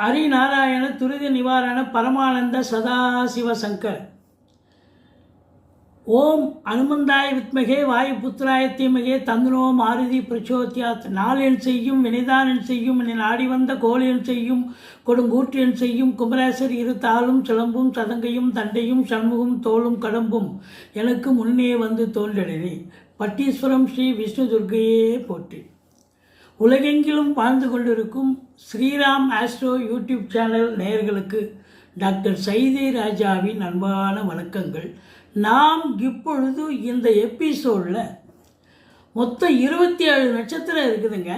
ஹரிநாராயண துரித நிவாரண பரமானந்த சதாசிவ சங்கர். ஓம் அனுமந்தாய வித்மகே வாயுபுத்திராய தீமகே தந்தனோ மாருதி பிரச்சோத்தியாத் நாளென் செய்யும் வினைதானன் செய்யும் என்னை நாடி வந்த கோழியன் செய்யும் கொடுங்கூற்றியன் செய்யும் குமரேசர் இரு தாளும் சிலம்பும் சதங்கையும் தண்டையும் சண்முகம் தோளும் கடம்பும் எனக்கு முன்னே வந்து தோன்றினே பட்டீஸ்வரம் ஸ்ரீ விஷ்ணு துர்க்கையே போற்றி. உலகெங்கிலும் வாழ்ந்து கொண்டிருக்கும் ஸ்ரீராம் ஆஸ்ட்ரோ யூடியூப் சேனல் நேயர்களுக்கு டாக்டர் சைதே ராஜாவின் அன்பான வணக்கங்கள். நாம் இப்பொழுது இந்த எபிசோடில் மொத்தம் இருபத்தி ஏழு நட்சத்திரம் இருக்குதுங்க.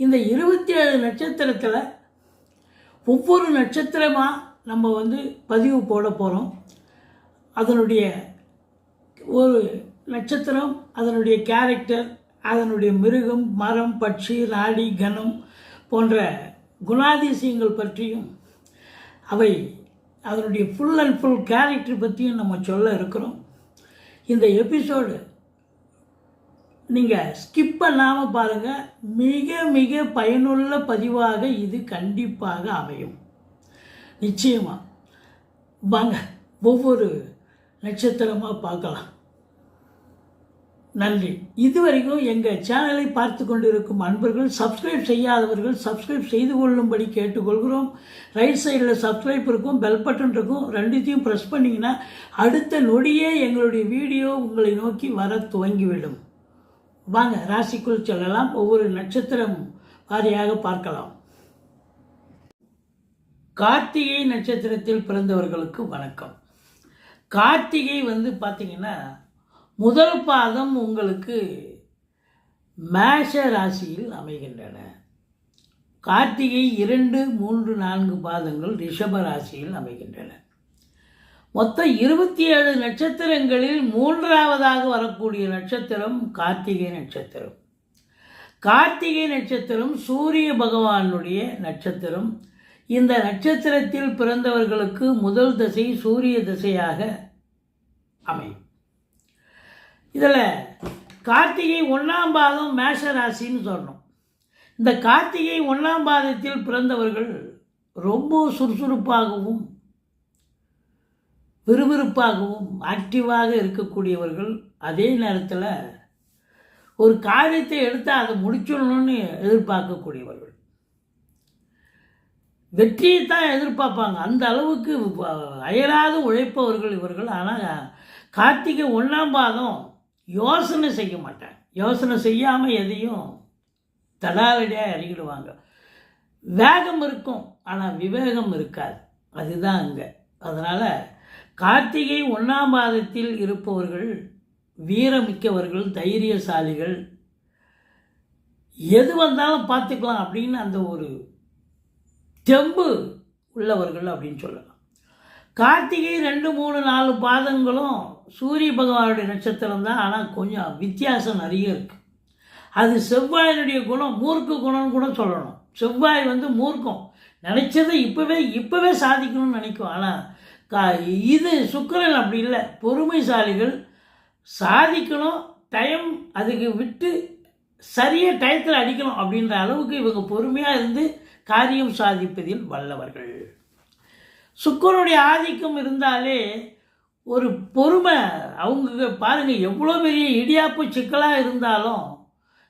இந்த இருபத்தி ஏழு நட்சத்திரத்தில் ஒவ்வொரு நட்சத்திரமாக நம்ம வந்து பதிவு போட போகிறோம் அதனுடைய ஒரு நட்சத்திரம் அதனுடைய கேரக்டர் அதனுடைய மிருகம் மரம் பட்சி நாடி கணம் போன்ற குணாதிசயங்கள் பற்றியும் அவை அதனுடைய ஃபுல் அண்ட் ஃபுல் கேரக்டர் பற்றியும் நம்ம சொல்ல இருக்கிறோம். இந்த எபிசோடு நீங்கள் ஸ்கிப் பண்ணாமல் பாருங்கள் மிக மிக பயனுள்ள பதிவாக இது கண்டிப்பாக அமையும். நிச்சயமாக வாங்க ஒவ்வொரு நட்சத்திரமாக பார்க்கலாம். நன்றி. இதுவரைக்கும் எங்கள் சேனலை பார்த்து கொண்டிருக்கும் அன்பர்கள் சப்ஸ்கிரைப் செய்யாதவர்கள் சப்ஸ்கிரைப் செய்து கொள்ளும்படி கேட்டுக்கொள்கிறோம். ரைட் சைடில் சப்ஸ்கிரைப் இருக்கும் பெல் பட்டன் இருக்கும். ரெண்டுத்தையும் ப்ரெஸ் பண்ணிங்கன்னா அடுத்த நொடியே எங்களுடைய வீடியோ உங்களை நோக்கி வர துவங்கிவிடும். வாங்க ராசிக்குள் செல்லலாம். ஒவ்வொரு நட்சத்திரம் வாரியாக பார்க்கலாம். கார்த்திகை நட்சத்திரத்தில் பிறந்தவர்களுக்கு வணக்கம். கார்த்திகை வந்து பார்த்திங்கன்னா முதல் பாதம் உங்களுக்கு மேஷ ராசியில் அமைகின்றன. கார்த்திகை இரண்டு மூன்று நான்கு பாதங்கள் ரிஷப ராசியில் அமைகின்றன. மொத்தம் இருபத்தி ஏழு நட்சத்திரங்களில் மூன்றாவதாக வரக்கூடிய நட்சத்திரம் கார்த்திகை நட்சத்திரம். கார்த்திகை நட்சத்திரம் சூரிய பகவானுடைய நட்சத்திரம். இந்த நட்சத்திரத்தில் பிறந்தவர்களுக்கு முதல் தசை சூரிய திசையாக அமையும். இதில் கார்த்திகை ஒன்றாம் பாதம் மேஷ ராசின்னு சொல்லணும். இந்த கார்த்திகை ஒன்றாம் பாதத்தில் பிறந்தவர்கள் ரொம்ப சுறுசுறுப்பாகவும் விறுவிறுப்பாகவும் ஆக்டிவாக இருக்கக்கூடியவர்கள் அதே நேரத்தில் ஒரு காரியத்தை எடுத்து அதை முடிச்சிடணும்னு எதிர்பார்க்கக்கூடியவர்கள். வெற்றியை தான் எதிர்பார்ப்பாங்க. அந்த அளவுக்கு அயராது உழைப்பவர்கள் இவர்கள். ஆனால் கார்த்திகை ஒன்றாம் பாதம் யோசனை செய்ய மாட்டாங்க யோசனை செய்யாமல் எதையும் தடாவடியாக இறங்கிடுவாங்க வேகம் இருக்கும் ஆனால் விவேகம் இருக்காது. அதுதான் அங்கே. அதனால் கார்த்திகை ஒன்றாம் பாதத்தில் இருப்பவர்கள் வீரமிக்கவர்கள் தைரியசாலிகள் எது வந்தாலும் பார்த்துக்கலாம் அப்படின்னு அந்த ஒரு தெம்பு உள்ளவர்கள் அப்படின்னு சொல்லலாம். கார்த்திகை ரெண்டு மூணு நாலு பாதங்களும் சூரிய பகவானுடைய நட்சத்திரம் தான். ஆனால் கொஞ்சம் வித்தியாசம் நிறைய இருக்குது அது செவ்வாயினுடைய குணம் மூர்க்க குணம்னு கூட சொல்லணும். செவ்வாய் வந்து மூர்க்கம். நினச்சதை இப்போவே இப்போவே சாதிக்கணும்னு நினைக்கும். ஆனால் கா இது சுக்கரன் அப்படி இல்லை. பொறுமைசாலிகள் சாதிக்கணும் டைம் அதுக்கு விட்டு சரியாக டயத்தில் அடிக்கணும் அப்படின்ற அளவுக்கு இவங்க பொறுமையாக இருந்து காரியம் சாதிப்பதில் வல்லவர்கள். சுக்கரனுடைய ஆதிக்கம் இருந்தாலே ஒரு பொறுமை. அவங்க பாருங்கள் எவ்வளோ பெரிய இடியாப்பு சிக்கலாக இருந்தாலும்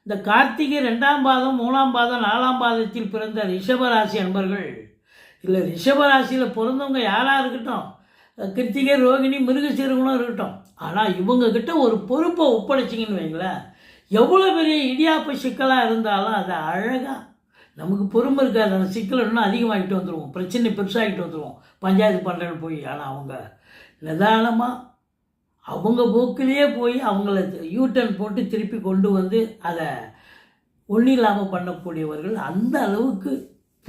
இந்த கார்த்திகை ரெண்டாம் பாதம் மூணாம் பாதம் நாலாம் பாதத்தில் பிறந்த ரிஷபராசி அன்பர்கள் இல்லை ரிஷபராசியில் பிறந்தவங்க யாராக இருக்கட்டும் கிருத்திகை ரோகிணி மிருகசீரகனும் இருக்கட்டும் ஆனால் இவங்கக்கிட்ட ஒரு பொறுப்பை ஒப்படைச்சிங்கன்னு வைங்களேன் எவ்வளோ பெரிய இடியாப்பு சிக்கலாக இருந்தாலும் அதை அழகாக நமக்கு பொறுமை இருக்காது. அந்த சிக்கல் இன்னும் அதிகமாகிட்டு வந்துடுவோம் பிரச்சனை பெருசாகிட்டு வந்துடுவோம் பஞ்சாயத்து பண்ணுறேன்னு போய் ஆனால் அவங்க நிதானமாக அவங்க போக்கிலேயே போய் அவங்கள யூட்டன் போட்டு திருப்பி கொண்டு வந்து அதை ஒன்றும் இல்லாமல் பண்ணக்கூடியவர்கள் அந்த அளவுக்கு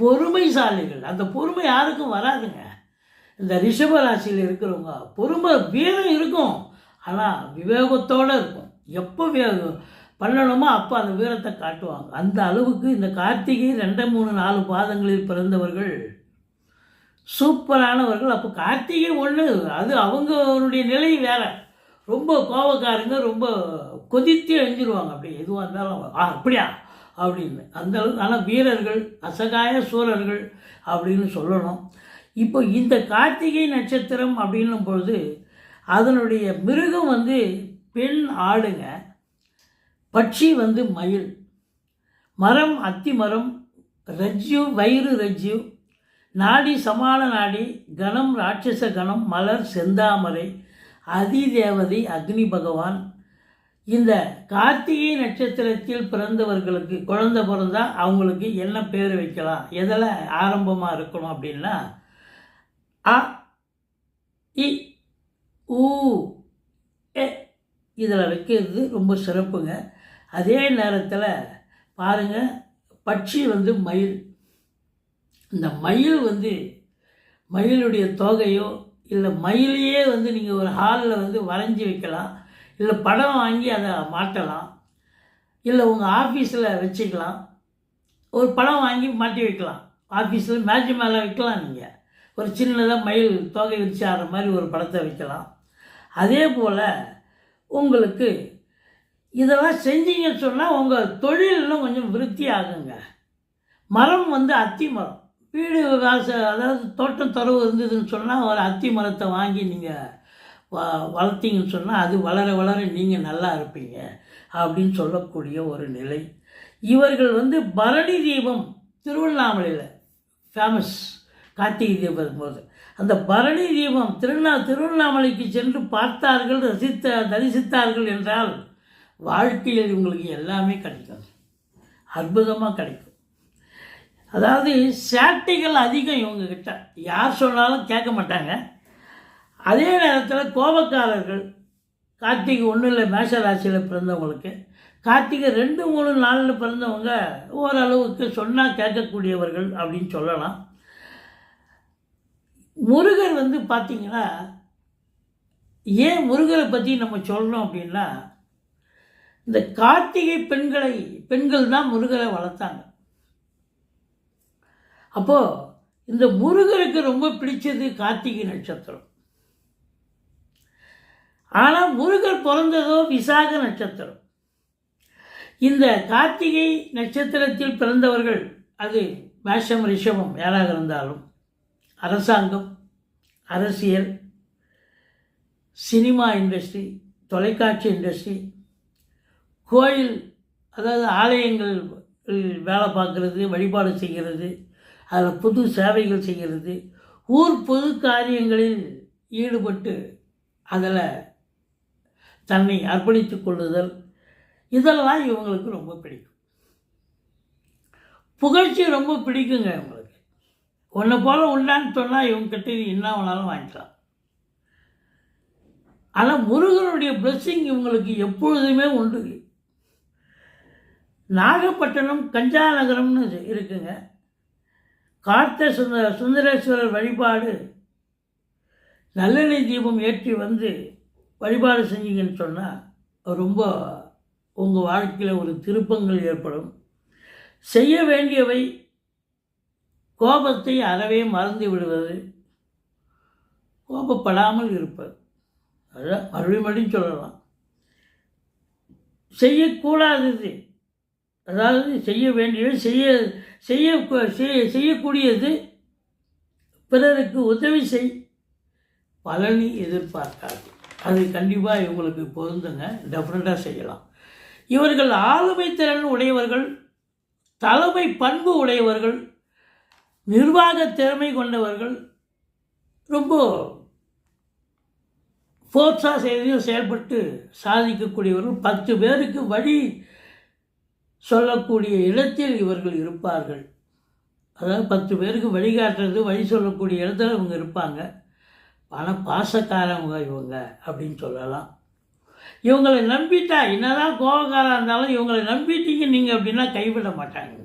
பொறுமைசாலிகள். அந்த பொறுமை யாருக்கும் வராதுங்க. இந்த ரிஷப ராசியில் இருக்கிறவங்க பொறுமை வீரம் இருக்கும். ஆனால் விவேகத்தோடு இருக்கும். எப்போ வே பண்ணணுமோ? அப்போ அந்த வீரத்தை காட்டுவாங்க. அந்த அளவுக்கு இந்த கார்த்திகை ரெண்டு மூணு நாலு பாதங்களில் பிறந்தவர்கள் சூப்பரானவர்கள். அப்போ கார்த்திகை ஒன்று அது அவங்களுடைய நிலை வேற. ரொம்ப கோபக்காரங்க ரொம்ப கொதித்து எழுஞ்சிருவாங்க. அப்படி எதுவாக இருந்தாலும் ஆ அப்படியா? அப்படின்னு. அந்த அளவுக்கு ஆனால் வீரர்கள் அசகாய சூரர்கள் அப்படின்னு சொல்லணும். இப்போ இந்த கார்த்திகை நட்சத்திரம் அப்படின்னும் பொழுது அதனுடைய மிருகம் வந்து பெண் ஆடுங்க. பட்சி வந்து மயில். மரம் அத்தி மரம் ரஜ்ஜு வயிறு ரஜ்ஜு நாடி சமாள நாடி கணம் ராட்சச கணம் மலர் செந்தாமரை அதிதேவதை அக்னி பகவான். இந்த கார்த்திகை நட்சத்திரத்தில் பிறந்தவர்களுக்கு குழந்த பிறந்தா அவங்களுக்கு என்ன பேர் வைக்கலாம்? எதில் ஆரம்பமாக இருக்கணும் அப்படின்னா அ இ ஊ எ இதில் வைக்கிறது ரொம்ப சிறப்புங்க. அதே நேரத்தில் பாருங்கள் பட்சி வந்து மயில். இந்த மயில் வந்து மயிலுடைய தோகையோ இல்லை மயிலையே வந்து நீங்கள் ஒரு ஹாலில் வந்து வரைஞ்சி வைக்கலாம் இல்லை படம் வாங்கி அதை மாட்டலாம் இல்லை உங்கள் ஆஃபீஸில் வச்சுக்கலாம். ஒரு படம் வாங்கி மாட்டி வைக்கலாம். ஆஃபீஸில் மேஜ் மேலே வைக்கலாம் நீங்கள் ஒரு சின்னதாக மயில் தொகை வச்சு ஆடுற மாதிரி ஒரு படத்தை வைக்கலாம். அதே போல் உங்களுக்கு இதெல்லாம் செஞ்சீங்கன்னு சொன்னால் உங்கள் தொழில் கொஞ்சம் விருத்தி ஆகுங்க. மரம் வந்து அத்தி மரம். வீடு காசு அதாவது தோட்டம் துறவு இருந்ததுன்னு சொன்னால் ஒரு அத்தி மரத்தை வாங்கி நீங்கள் வ வளர்த்தீங்கன்னு சொன்னால் அது வளர வளர நீங்கள் நல்லா இருப்பீங்க அப்படின்னு சொல்லக்கூடிய ஒரு நிலை. இவர்கள் வந்து பரணி தீபம் திருவண்ணாமலையில் ஃபேமஸ் கார்த்திகை தீபம் போது அந்த பரணி தீபம் திருவண்ணா திருவண்ணாமலைக்கு சென்று பார்த்தார்கள் ரசித்த தரிசித்தார்கள் என்றால் வாழ்க்கையில் இவங்களுக்கு எல்லாமே கிடைக்கும். அற்புதமாக கிடைக்கும். அதாவது சேட்டைகள் அதிகம் இவங்கக்கிட்ட யார் சொன்னாலும் கேட்க மாட்டாங்க. அதே நேரத்தில் கோபக்காரர்கள் கார்த்திகை ஒன்றும் இல்லை மேஷ ராசியில் பிறந்தவங்களுக்கு கார்த்திகை ரெண்டு மூணு நாளில் பிறந்தவங்க ஓரளவுக்கு சொன்னால் கேட்கக்கூடியவர்கள் அப்படின்னு சொல்லலாம். முருகர் வந்து பார்த்திங்கன்னா ஏன் முருகரை பற்றி நம்ம சொல்லணும் அப்படின்னா இந்த கார்த்திகை பெண்களை பெண்கள் தான் முருகரை வளர்த்தாங்க. அப்போது இந்த முருகருக்கு ரொம்ப பிடிச்சது கார்த்திகை நட்சத்திரம். ஆனால் முருகர் பிறந்ததோ விசாக நட்சத்திரம். இந்த கார்த்திகை நட்சத்திரத்தில் பிறந்தவர்கள் அது மேஷம் ரிஷபம் யாராக இருந்தாலும் அரசாங்கம் அரசியல் சினிமா இண்டஸ்ட்ரி தொலைக்காட்சி இண்டஸ்ட்ரி கோயில் அதாவது ஆலயங்கள் வேலை பார்க்குறது வழிபாடு செய்கிறது அதில் புது சேவைகள் செய்கிறது ஊர் பொது காரியங்களில் ஈடுபட்டு அதில் தன்னை அர்ப்பணித்துக் கொள்ளுதல் இதெல்லாம் இவங்களுக்கு ரொம்ப பிடிக்கும். புகழ்ச்சி ரொம்ப பிடிக்குங்க இவங்களுக்கு. ஒன்றை போல் உண்டான்னு சொன்னால் இவங்ககிட்ட என்ன வேணாலும் வாங்கிக்கலாம். ஆனால் முருகனுடைய பிளஸ்ஸிங் இவங்களுக்கு எப்பொழுதுமே உண்டு. நாகப்பட்டினம் கஞ்சா நகரம்னு இருக்குங்க. கார்த்த சுந்தர சுந்தரேஸ்வரர் வழிபாடு நல்லெண்ணெய் தீபம் ஏற்றி வந்து வழிபாடு செஞ்சீங்கன்னு சொன்னால் ரொம்ப உங்கள் வாழ்க்கையில் ஒரு திருப்பங்கள் ஏற்படும். செய்ய வேண்டியவை கோபத்தை அறவே மறந்து விடுவது. கோபப்படாமல் இருப்பது. அதான் மறுபடியும் மறுபடியும் சொல்லலாம். செய்யக்கூடாதது. அதாவது செய்ய வேண்டியது செய்ய செய்ய செய்யக்கூடியது பிறருக்கு உதவி செய். பலனி எதிர்பார்க்காது. அது கண்டிப்பாக இவங்களுக்கு பொருந்துங்க. டெஃபினட்டாக செய்யலாம். இவர்கள் ஆளுமை திறன் உடையவர்கள் தலைமை பண்பு உடையவர்கள் நிர்வாக திறமை கொண்டவர்கள் ரொம்ப ஃபோர்ஸாக செய்தியும் செயல்பட்டு சாதிக்கக்கூடியவர்கள். பத்து பேருக்கு வழி சொல்லக்கூடிய இடத்தில் இவர்கள் இருப்பார்கள். அதாவது பத்து பேருக்கு வழிகாட்டுறது வழி சொல்லக்கூடிய இடத்துல இவங்க இருப்பாங்க. பண பாசக்காரவங்க இவங்க அப்படின்னு சொல்லலாம். இவங்களை நம்பிட்டா என்னதான் கோபக்காராக இருந்தாலும் இவங்களை நம்பிட்டீங்க நீங்கள் அப்படின்னா கைவிட மாட்டாங்க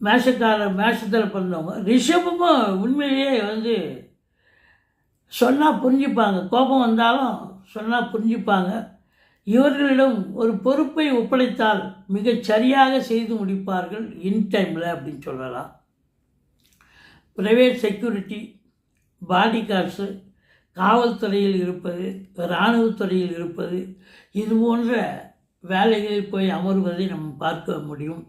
மேஷக்கார மேஷத்தில் பிறந்தவங்க ரிஷபமும் உண்மையிலேயே வந்து சொன்னால் புரிஞ்சுப்பாங்க. கோபம் வந்தாலும் சொன்னால் புரிஞ்சுப்பாங்க. இவர்களிடம் ஒரு பொறுப்பை ஒப்படைத்தால் மிகச் சரியாக செய்து முடிப்பார்கள் இன் டைமில் அப்படின்னு சொல்லலாம். ப்ரைவேட் செக்யூரிட்டி பாடி கார்ட்ஸு காவல்துறையில் இருப்பது இராணுவத்துறையில் இருப்பது இது போன்ற வேலைகளில் போய் அமர்வதை நம்ம பார்க்க முடியும்.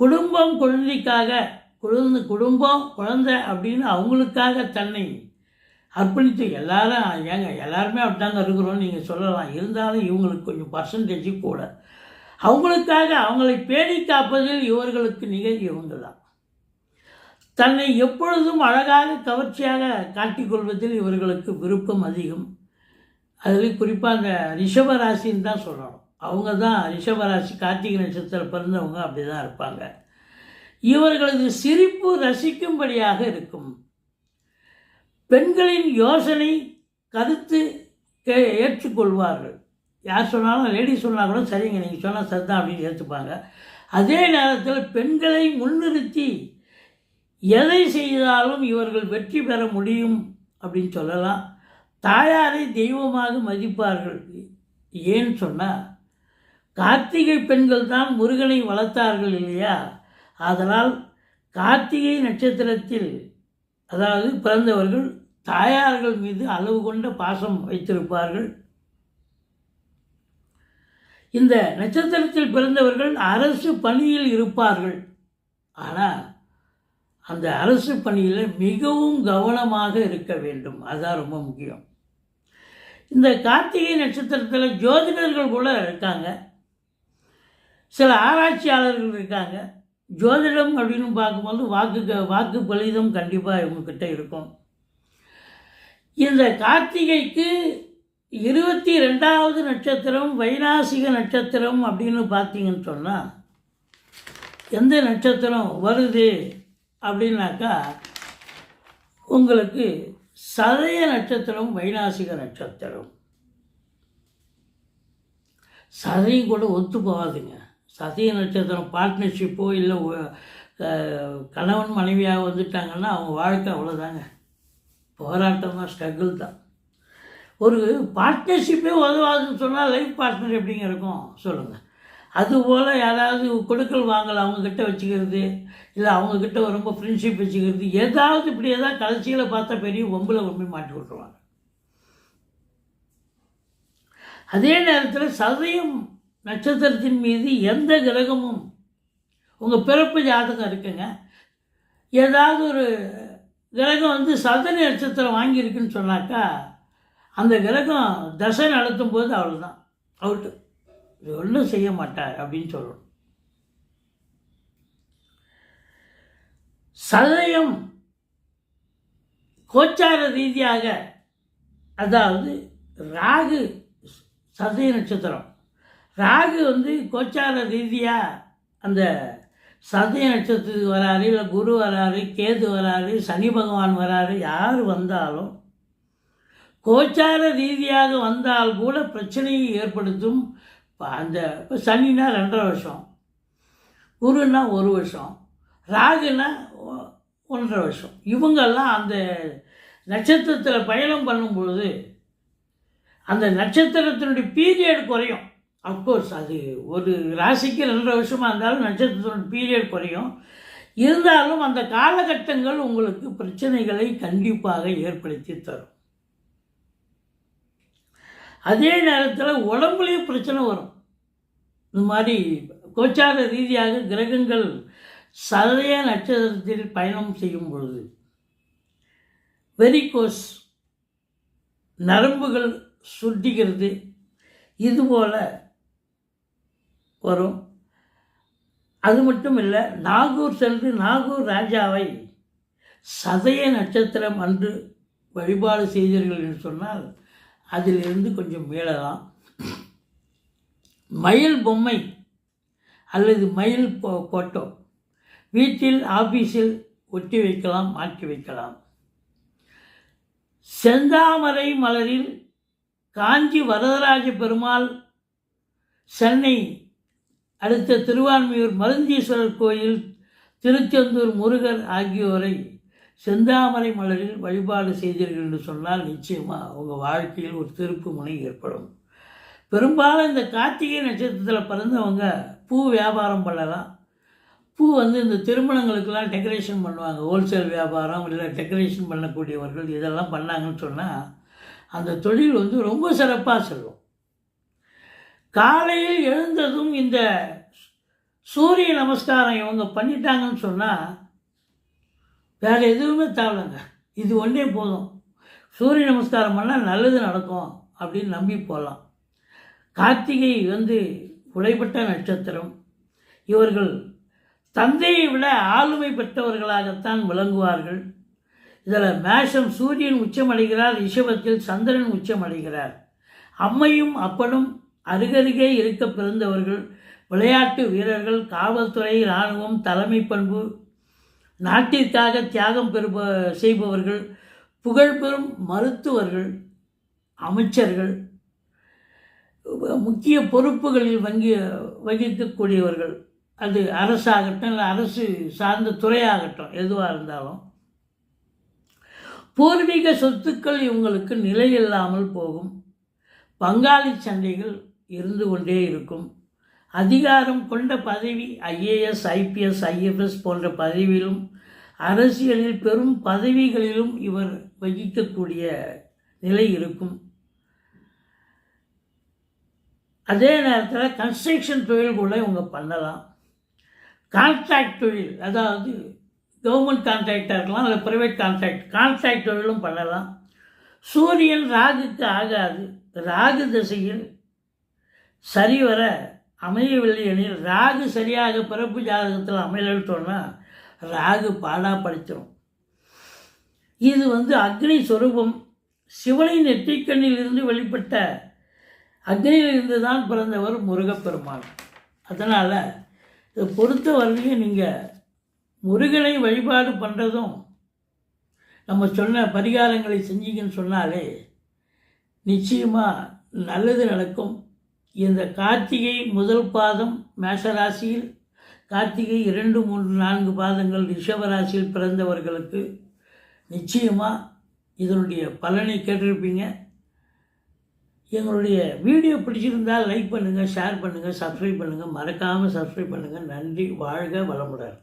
குடும்பம் குழந்தைக்காக குழந்தை குடும்பம் குழந்தை அப்படின்னு அவங்களுக்காக தன்னை அர்ப்பணித்து எல்லாரும் ஏங்க எல்லாருமே அப்படிதாங்க இருக்கிறோம்னு நீங்கள் சொல்லலாம். இருந்தாலும் இவங்களுக்கு கொஞ்சம் பர்சன்டேஜ் கூட. அவங்களுக்காக அவங்களை பேணி காப்பதில் இவர்களுக்கு நிகழ் இவங்க தான் தன்னை எப்பொழுதும் அழகாக கவர்ச்சியாக காட்டிக்கொள்வதில் இவர்களுக்கு விருப்பம் அதிகம். அதில் குறிப்பாக அந்த ரிஷபராசின்னு தான் சொல்லணும். அவங்க தான் ரிஷபராசி கார்த்திகை நட்சத்திரம் பிறந்தவங்க அப்படி தான் இருப்பாங்க. இவர்களது சிரிப்பு ரசிக்கும்படியாக இருக்கும். பெண்களின் யோசனை கருத்து கே ஏற்றுக்கொள்வார்கள். யார் சொன்னாலும் லேடிஸ் சொன்னால் கூட சரிங்க நீங்கள் சொன்னால் சரிதான் அப்படின்னு ஏற்றுப்பாங்க அதே நேரத்தில் பெண்களை முன்னிறுத்தி எதை செய்தாலும் இவர்கள் வெற்றி பெற முடியும் அப்படின்னு சொல்லலாம். தாயாரை தெய்வமாக மதிப்பார்கள். ஏன்னு சொன்னால் கார்த்திகை பெண்கள் தான் முருகனை வளர்த்தார்கள் இல்லையா? அதனால் கார்த்திகை நட்சத்திரத்தில் அதாவது பிறந்தவர்கள் தாயார்கள் மீது அளவு கொண்ட பாசம் வைத்திருப்பார்கள். இந்த நட்சத்திரத்தில் பிறந்தவர்கள் அரசு பணியில் இருப்பார்கள். ஆனால் அந்த அரசு பணியில் மிகவும் கவனமாக இருக்க வேண்டும். அதுதான் ரொம்ப முக்கியம். இந்த கார்த்திகை நட்சத்திரத்தில் ஜோதிடர்கள் கூட இருக்காங்க. சில ஆராய்ச்சியாளர்கள் இருக்காங்க. ஜோதிடம் அப்படின்னு பார்க்கும்போது வாக்கு வாக்கு பலிதம் கண்டிப்பாக இவங்கக்கிட்ட இருக்கும். இந்த கார்த்திகைக்கு இருபத்தி ரெண்டாவது நட்சத்திரம் வைநாசிக நட்சத்திரம் அப்படின்னு பார்த்தீங்கன்னு சொன்னால் எந்த நட்சத்திரம் வருது அப்படின்னாக்கா உங்களுக்கு சதய நட்சத்திரம் வைநாசிக நட்சத்திரம். சதையும் கூட ஒத்து போகாதுங்க சதய நட்சத்திரம் பார்ட்னர்ஷிப்போ இல்லை கணவன் மனைவியாக வந்துட்டாங்கன்னா அவங்க வாழ்க்கை அவ்வளோதாங்க போராட்டம் தான் ஸ்ட்ரகிள் தான். ஒரு பார்ட்னர்ஷிப்பே உதவாதுன்னு சொன்னால் லைஃப் பார்ட்னர் எப்படிங்க இருக்கும்? சொல்லுங்கள் அதுபோல் யாராவது கொடுக்கல் வாங்கல் அவங்கக்கிட்ட வச்சுக்கிறது இல்லை அவங்கக்கிட்ட ரொம்ப ஃப்ரெண்ட்ஷிப் வச்சுக்கிறது ஏதாவது இப்படி ஏதாவது கடைசியில் பார்த்தா பெரிய ஒம்பில் ஒம்பி மாட்டி விட்டுருவாங்க அதே நேரத்தில் சதயம் நட்சத்திரத்தின் மீது எந்த கிரகமும் உங்கள் பிறப்பு ஜாதகம் இருக்குங்க. ஏதாவது ஒரு கிரகம் வந்து சதன நட்சத்திரம் வாங்கியிருக்குன்னு சொன்னாக்கா அந்த கிரகம் தசை நடத்தும் போது அவ்வளோதான் அவுட்டு இது ஒன்றும் செய்ய மாட்டார் அப்படின்னு சொல்லணும். சதயம் கோச்சார ரீதியாக அதாவது ராகு சதய நட்சத்திரம். ராகு வந்து கோச்சார ரீதியாக அந்த சதய நட்சத்திரத்துக்கு வராரு இல்லை குரு வராரு கேது வராரு சனி பகவான் வராரு யார் வந்தாலும் கோச்சார ரீதியாக வந்தால் கூட பிரச்சனையை ஏற்படுத்தும். அந்த இப்போ சனினா ரெண்டரை வருஷம் குருன்னா ஒரு வருஷம் ராகுனா ஒன்றரை வருஷம். இவங்கெல்லாம் அந்த நட்சத்திரத்தில் பயணம் பண்ணும்பொழுது அந்த நட்சத்திரத்தினுடைய பீரியட் குறையும். அஃப்கோர்ஸ் அது ஒரு ராசிக்கு ரெண்டரை வருஷமாக இருந்தாலும் நட்சத்திரத்தோட பீரியட் குறையும். இருந்தாலும் அந்த காலகட்டங்கள் உங்களுக்கு பிரச்சனைகளை கண்டிப்பாக ஏற்படுத்தி தரும். அதே நேரத்தில் உடம்புலேயும் பிரச்சனை வரும். இந்த மாதிரி கோச்சார ரீதியாக கிரகங்கள் சதய நட்சத்திரத்தில் பயணம் செய்யும் பொழுது வெரிகோஸ் நரம்புகள் சுட்டிக்கிறது இதுபோல் வரும். அது மட்டும் இல்லை நாகூர் சென்று நாகூர் ராஜாவை சதய நட்சத்திரம் அன்று வழிபாடு செய்தீர்கள் என்று சொன்னால் அதிலிருந்து கொஞ்சம் மீளலாம். மயில் பொம்மை அல்லது மயில் போ போட்டோ வீட்டில் ஆஃபீஸில் ஒட்டி வைக்கலாம் மாற்றி வைக்கலாம். செந்தாமரை மலரில் காஞ்சி வரதராஜ பெருமாள் சென்னை அடுத்த திருவான்மையூர் மருந்தீஸ்வரர் கோயில் திருச்செந்தூர் முருகர் ஆகியோரை செந்தாமரை மலரில் வழிபாடு செய்தீர்கள் என்று சொன்னால் நிச்சயமாக உங்கள் வாழ்க்கையில் ஒரு திருப்பு முனை ஏற்படும். பெரும்பாலும் இந்த கார்த்திகை நட்சத்திரத்தில் பிறந்தவங்க பூ வியாபாரம் பண்ணலாம். பூ வந்து இந்த திருமணங்களுக்கெல்லாம் டெக்கரேஷன் பண்ணுவாங்க. ஹோல்சேல் வியாபாரம் இல்லை டெக்கரேஷன் பண்ணக்கூடியவர்கள் இதெல்லாம் பண்ணாங்கன்னு சொன்னால் அந்த தொழில் வந்து ரொம்ப சிறப்பாக செல்லும். காலையில் எழுந்ததும் இந்த சூரிய நமஸ்காரம் இவங்க பண்ணிட்டாங்கன்னு சொன்னால் வேறு எதுவுமே தேவையில்லைங்க. இது ஒன்றே போதும். சூரிய நமஸ்காரம் பண்ணால் நல்லது நடக்கும் அப்படின்னு நம்பி போகலாம் கார்த்திகை வந்து உடைப்பட்ட நட்சத்திரம். இவர்கள் தந்தையை விட ஆளுமை பெற்றவர்களாகத்தான் விளங்குவார்கள். இதில் மேஷம் சூரியன் உச்சமடைகிறார் ரிஷபத்தில் சந்திரன் உச்சமடைகிறார். அம்மையும் அப்பனும் அருகருகே இருக்க பிறந்தவர்கள் விளையாட்டு வீரர்கள் காவல்துறை இராணுவம் தலைமை பண்பு நாட்டிற்காக தியாகம் பெறுப செய்பவர்கள் புகழ்பெறும் மருத்துவர்கள் அமைச்சர்கள் முக்கிய பொறுப்புகளில் வங்கி வகிக்கக்கூடியவர்கள். அது அரசாகட்டும் இல்லை அரசு சார்ந்த துறையாகட்டும் எதுவாக இருந்தாலும். பூர்வீக சொத்துக்கள் இவங்களுக்கு நிலையில்லாமல் போகும். பங்காளி சண்டைகள் இருந்து கொண்டே இருக்கும். அதிகாரம் கொண்ட பதவி ஐஏஎஸ் ஐபிஎஸ் ஐஎஃப்எஸ் போன்ற பதவியிலும் அரசியலில் பெரும் பதவிகளிலும் இவர் வகிக்கக்கூடிய நிலை இருக்கும். அதே நேரத்தில் கன்ஸ்ட்ரக்ஷன் தொழில் கூட இவங்க பண்ணலாம். கான்ட்ராக்ட் தொழில் அதாவது கவர்மெண்ட் கான்ட்ராக்டாக இருக்கலாம் இல்லை ப்ரைவேட் கான்ட்ராக்ட் கான்ட்ராக்ட் தொழிலும் பண்ணலாம். சூரியன் ராகுக்கு ஆகாது. ராகு திசையில் சரிவர அமையவில்லை எனில் ராகு சரியாக பிறப்பு ஜாதகத்தில் அமையலட்டோன்னா ராகு பாடா படிச்சிடும் இது வந்து அக்னி சொரூபம். சிவனின் நெற்றிக்கண்ணில் இருந்து வெளிப்பட்ட அக்னியிலிருந்து தான் பிறந்தவர் முருகப்பெருமான். அதனால் இதை பொறுத்த வரையும் நீங்கள் முருகனை வழிபாடு பண்ணுறதும் நம்ம சொன்ன பரிகாரங்களை செஞ்சீங்கன்னு சொன்னாலே நிச்சயமாக நல்லது நடக்கும். இந்த கார்த்திகை முதல் பாதம் மேஷராசியில் கார்த்திகை இரண்டு மூன்று நான்கு பாதங்கள் ரிஷபராசியில் பிறந்தவர்களுக்கு நிச்சயமாக இதனுடைய பலனை கேட்டிருப்பீங்க. எங்களுடைய வீடியோ பிடிச்சிருந்தால் லைக் பண்ணுங்கள் ஷேர் பண்ணுங்கள் சப்ஸ்கிரைப் பண்ணுங்கள் மறக்காமல் சப்ஸ்கிரைப் பண்ணுங்கள் நன்றி வாழ்க வளமுடன்.